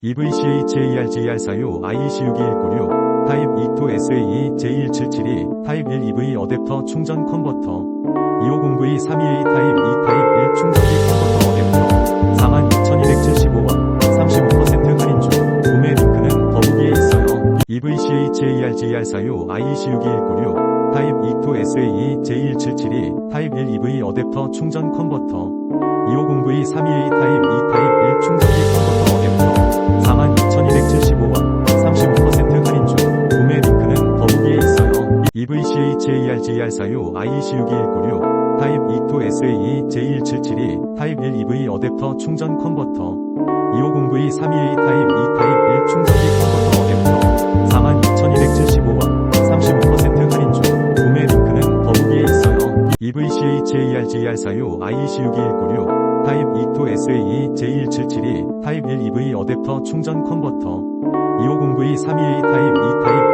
EVCHARGR46 IEC62196 타입 E2SAE J1772 타입 1 EV 어댑터 충전 컨버터 2509E 32A 타입 2 타입 1 충전기 컨버터 어댑터 42,275원 35% 할인 중 구매 링크는 더보기에 있어요. E EVCHARGR46 IEC62196 타입 E2SAE J1772 타입 1 EV 어댑터 충전 컨버터 2509E 32A 타입 2 타입 EVCHARGR46 IEC62196 타입 E2SAE J1772 타입 1 EV 어댑터 충전 컨버터 2509E 32A 타입 2 타입 1 충전기 컨버터 어댑터 42,275원 35% 할인 중 구매 링크는 더보기에 있어요. E EVCHARGR46 IEC62196 타입 E2SAE J1772 타입 1 EV 어댑터 충전 컨버터 2509E 32A 타입 2 타입